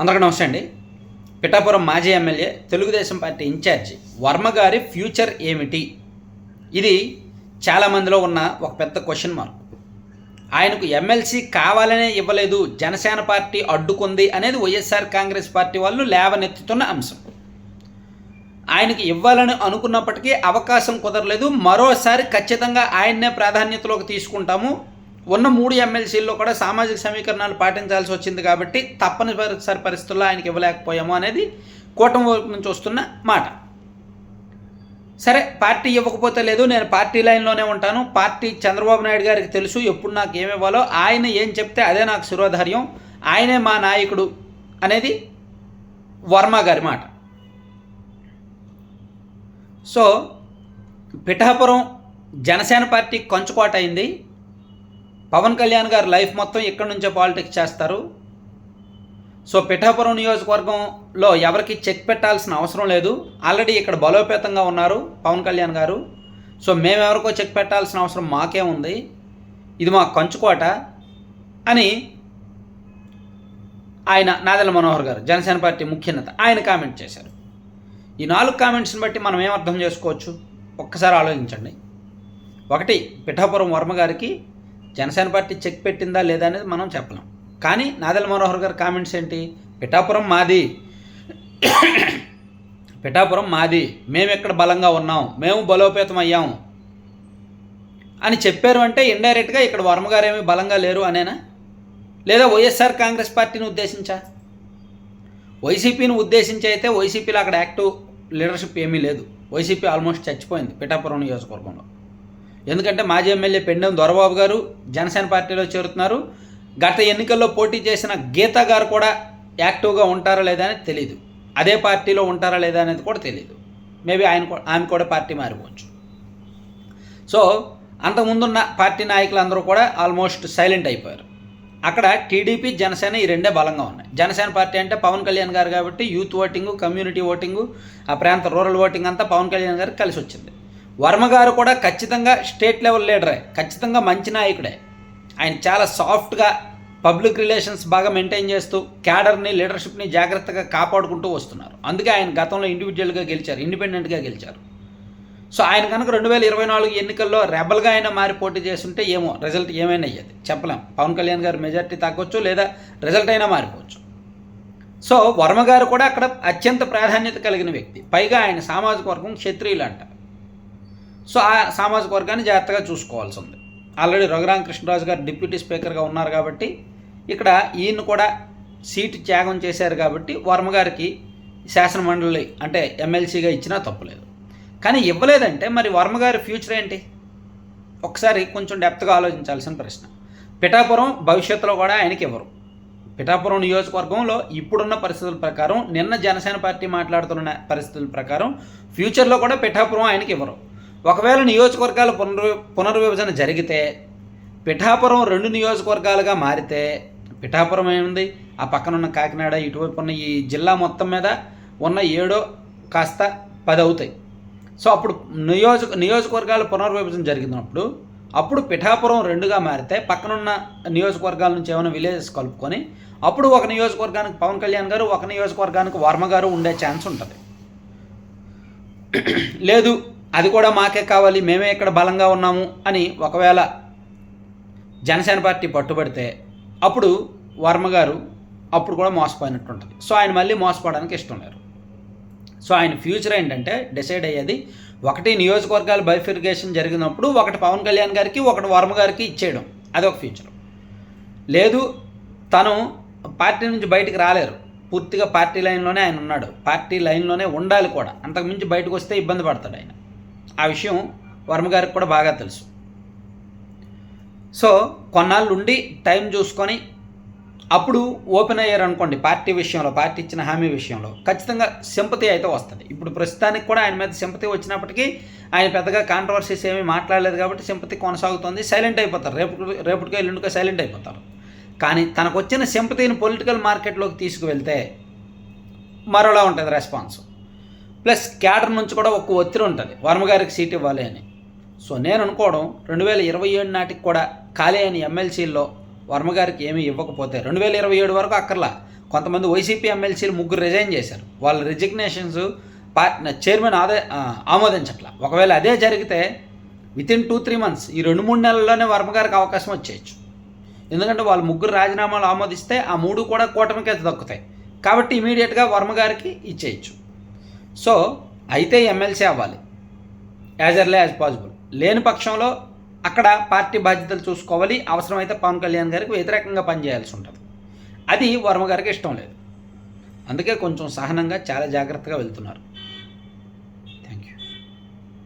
అందరికీ నమస్తే అండి. పిఠాపురం మాజీ MLA Telugu Desam party incharge Varma గారి ఫ్యూచర్ ఏమిటి? ఇది చాలామందిలో ఉన్న ఒక పెద్ద క్వశ్చన్ మార్క్. ఆయనకు ఎమ్మెల్సీ కావాలనే ఇవ్వలేదు జనసేన పార్టీ అడ్డుకుంది అనేది వైఎస్ఆర్ కాంగ్రెస్ పార్టీ వాళ్ళు లేవనెత్తుతున్న అంశం. ఆయనకి ఇవ్వాలని అనుకున్నప్పటికీ అవకాశం కుదరలేదు. మరోసారి ఖచ్చితంగా ఆయన్నే ప్రాధాన్యతలోకి తీసుకుంటాము. ఉన్న మూడు ఎమ్మెల్సీల్లో కూడా సామాజిక సమీకరణాలు పాటించాల్సి వచ్చింది కాబట్టి తప్పనిసరి పరిస్థితుల్లో ఆయనకి ఇవ్వలేకపోయాము అనేది కూటమి వైపు నుంచి వస్తున్న మాట. సరే పార్టీ ఇవ్వకపోతే లేదు నేను పార్టీ లైన్లోనే ఉంటాను. పార్టీ చంద్రబాబు నాయుడు గారికి తెలుసు ఎప్పుడు నాకు ఏమి ఇవ్వాలో. ఆయన ఏం చెప్తే అదే నాకు శిరోధార్యం. ఆయనే మా నాయకుడు అనేది వర్మ గారి మాట. సో పిఠాపురం జనసేన పార్టీ కంచుకోట అయింది. పవన్ కళ్యాణ్ గారు లైఫ్ మొత్తం ఇక్కడి నుంచే పాలిటిక్స్ చేస్తారు. సో పిఠాపురం నియోజకవర్గంలో ఎవరికి చెక్ పెట్టాల్సిన అవసరం లేదు. ఆల్రెడీ ఇక్కడ బలోపేతంగా ఉన్నారు పవన్ కళ్యాణ్ గారు. సో మేమెవరికో చెక్ పెట్టాల్సిన అవసరం మాకే ఉంది. ఇది మా కంచుకోట అని ఆయన నాదల మనోహర్ గారు జనసేన పార్టీ ముఖ్యనేత ఆయన కామెంట్ చేశారు. ఈ నాలుగు కామెంట్స్ని బట్టి మనం ఏం అర్థం చేసుకోవచ్చు? ఒక్కసారి ఆలోచించండి. ఒకటి పిఠాపురం వర్మ గారికి జనసేన పార్టీ చెక్ పెట్టిందా లేదా అనేది మనం చెప్పలేం. కానీ నాదెల మనోహర్ గారి కామెంట్స్ ఏంటి? పిఠాపురం మాది. పిఠాపురం మాది. మేము ఎక్కడ బలంగా ఉన్నాం? మేము బలోపేతం అయ్యాం. అని చెప్పారు అంటే ఇండైరెక్ట్గా ఇక్కడ వర్మగారు ఏమీ బలంగా లేరు అనేనా? లేదా వైఎస్ఆర్ కాంగ్రెస్ పార్టీని ఉద్దేశించా? వైసీపీని ఉద్దేశించి అయితే వైసీపీలో అక్కడ యాక్టివ్ లీడర్షిప్ ఏమీ లేదు. వైసీపీ ఆల్మోస్ట్ చచ్చిపోయింది పిఠాపురం నియోజకవర్గంలో. ఎందుకంటే మాజీ ఎమ్మెల్యే పెండెం దొరబాబు గారు జనసేన పార్టీలో చేరుతున్నారు. గత ఎన్నికల్లో పోటీ చేసిన గీత గారు కూడా యాక్టివ్గా ఉంటారా లేదా అనేది తెలియదు అదే పార్టీలో ఉంటారా లేదా అనేది కూడా తెలియదు మేబీ ఆయన ఆమె కూడా పార్టీ మారిపోవచ్చు. సో అంతకుముందున్న పార్టీ నాయకులందరూ కూడా ఆల్మోస్ట్ సైలెంట్ అయిపోయారు. అక్కడ టీడీపీ జనసేన ఈ రెండే బలంగా ఉన్నాయి. జనసేన పార్టీ అంటే పవన్ కళ్యాణ్ గారు కాబట్టి యూత్ ఓటింగు కమ్యూనిటీ ఓటింగు ఆ ప్రాంత రూరల్ ఓటింగ్ అంతా పవన్ కళ్యాణ్ గారికి కలిసి వచ్చింది. వర్మ గారు కూడా ఖచ్చితంగా స్టేట్ లెవెల్ లీడరే ఖచ్చితంగా మంచి నాయకుడే. ఆయన చాలా సాఫ్ట్గా పబ్లిక్ రిలేషన్స్ బాగా మెయింటైన్ చేస్తూ క్యాడర్ని లీడర్షిప్ని జాగ్రత్తగా కాపాడుకుంటూ వస్తున్నారు. అందుకే ఆయన గతంలో ఇండివిజువల్గా గెలిచారు ఇండిపెండెంట్గా గెలిచారు. సో ఆయన కనుక రెండు వేల ఇరవై నాలుగు ఎన్నికల్లో రెబల్గా ఆయన మారి పోటీ చేస్తుంటే ఏమో రిజల్ట్ ఏమైనా అయ్యేది? చెప్పలేం. పవన్ కళ్యాణ్ గారు మెజార్టీ తగ్గొచ్చు లేదా రిజల్ట్ అయినా మారిపోవచ్చు. సో వర్మ గారు కూడా అక్కడ అత్యంత ప్రాధాన్యత కలిగిన వ్యక్తి. పైగా ఆయన సామాజిక వర్గం క్షత్రియులు అంట సో ఆ సామాజిక వర్గాన్ని జాగ్రత్తగా చూసుకోవాల్సి ఉంది ఆల్రెడీ రఘురామ కృష్ణరాజు గారు డిప్యూటీ స్పీకర్గా ఉన్నారు కాబట్టి ఇక్కడ ఈయన కూడా సీటు త్యాగం చేశారు కాబట్టి వర్మ గారికి శాసనమండలి అంటే ఎమ్మెల్సీగా ఇచ్చినా తప్పులేదు. కానీ ఇవ్వలేదంటే మరి వర్మ గారి ఫ్యూచర్ ఏంటి? ఒకసారి కొంచెం డెప్త్గా ఆలోచించాల్సిన ప్రశ్న. పిఠాపురం భవిష్యత్తులో కూడా ఆయనకి ఇవ్వరు. పిఠాపురం నియోజకవర్గంలో ఇప్పుడున్న పరిస్థితుల ప్రకారం నిన్న జనసేన పార్టీ మాట్లాడుతున్న పరిస్థితుల ప్రకారం ఫ్యూచర్లో కూడా పిఠాపురం ఆయనకి ఇవ్వరు. ఒకవేళ నియోజకవర్గాల పునర్ పునర్విభజన జరిగితే పిఠాపురం రెండు నియోజకవర్గాలుగా మారితే పిఠాపురం ఏముంది? ఆ పక్కన ఉన్న కాకినాడ ఇటువైపు ఉన్న ఈ జిల్లా మొత్తం మీద ఉన్న ఏడో కాస్త పది అవుతాయి సో అప్పుడు నియోజక నియోజకవర్గాల పునర్విభజన జరిగినప్పుడు అప్పుడు పిఠాపురం రెండుగా మారితే పక్కనున్న నియోజకవర్గాల నుంచి ఏమైనా విలేజెస్ కలుపుకొని అప్పుడు ఒక నియోజకవర్గానికి పవన్ కళ్యాణ్ గారు ఒక నియోజకవర్గానికి వర్మ గారు ఉండే ఛాన్స్ ఉంటుంది. లేదు అది కూడా మాకే కావాలి మేమే ఇక్కడ బలంగా ఉన్నాము అని ఒకవేళ జనసేన పార్టీ పట్టుబడితే అప్పుడు వర్మ గారు అప్పుడు కూడా మోసపోయినట్టు ఉంటుంది సో ఆయన మళ్ళీ మోసపోవడానికి ఇష్టం లేరు. సో ఆయన ఫ్యూచర్ ఏంటంటే డిసైడ్ అయ్యేది ఒకటి నియోజకవర్గాల బైఫిరిగేషన్ జరిగినప్పుడు ఒకటి పవన్ కళ్యాణ్ గారికి ఒకటి వర్మ గారికి ఇచ్చేయడం. అదొక ఫ్యూచర్. లేదు తను పార్టీ నుంచి బయటకు రాలేరు. పూర్తిగా పార్టీ లైన్లోనే ఆయన ఉన్నాడు. పార్టీ లైన్లోనే ఉండాలి కూడా. అంతకుమించి బయటకు వస్తే ఇబ్బంది పడతాడు ఆయన. ఆ విషయం వర్మ గారికి కూడా బాగా తెలుసు. సో కొన్నాళ్ళుండి టైం చూసుకొని అప్పుడు ఓపెన్ అయ్యారు అనుకోండి పార్టీ విషయంలో పార్టీ ఇచ్చిన హామీ విషయంలో. ఖచ్చితంగా సింపతి అయితే వస్తుంది. ఇప్పుడు ప్రస్తుతానికి కూడా ఆయన మీద సింపతి వచ్చినప్పటికీ ఆయన పెద్దగా కాంట్రవర్సీస్ ఏమీ మాట్లాడలేదు కాబట్టి సింపతి కొనసాగుతుంది సైలెంట్ అయిపోతారు. రేపు రేపటికో ఎల్లుండికో సైలెంట్ అయిపోతారు. కానీ తనకు వచ్చిన సింపతిని పొలిటికల్ మార్కెట్లోకి తీసుకువెళ్తే మరోలా ఉంటుంది రెస్పాన్స్ ప్లస్ క్యాడర్ నుంచి కూడా ఒక ఒత్తిడి ఉంటుంది. వర్మగారికి సీట్ ఇవ్వాలి అని. సో నేను అనుకోవడం రెండు వేల ఇరవై ఏడు నాటికి కూడా ఖాళీ అయిన ఎమ్మెల్సీల్లో వర్మగారికి ఏమీ ఇవ్వకపోతే రెండు వేల ఇరవై ఏడు వరకు అక్కర్లా. కొంతమంది వైసీపీ ఎమ్మెల్సీలు ముగ్గురు రిజైన్ చేశారు. వాళ్ళ రిజిగ్నేషన్స్ పార్టీ చైర్మన్ ఆదే ఆ, ఆమోదించట్ల. ఒకవేళ అదే జరిగితే with in two three months ఈ రెండు మూడు నెలల్లోనే వర్మగారికి అవకాశం వచ్చేయచ్చు. ఎందుకంటే వాళ్ళు ముగ్గురు రాజీనామాలు ఆమోదిస్తే ఆ మూడు కూడా కూటమికే దక్కుతాయి. కాబట్టి ఇమీడియట్గా వర్మగారికి ఇచ్చేయచ్చు. సో అయితే ఎమ్మెల్సీ అవ్వాలి. యాజ్ ఎర్లీ యాజ్ పాసిబుల్ లేని పక్షంలో అక్కడ పార్టీ బాధ్యతలు చూసుకోవాలి. అవసరమైతే పవన్ కళ్యాణ్ గారికి వ్యతిరేకంగా పనిచేయాల్సి ఉంటుంది. అది వర్మ గారికి ఇష్టం లేదు. అందుకే కొంచెం సహనంగా చాలా జాగ్రత్తగా వెళ్తున్నారు.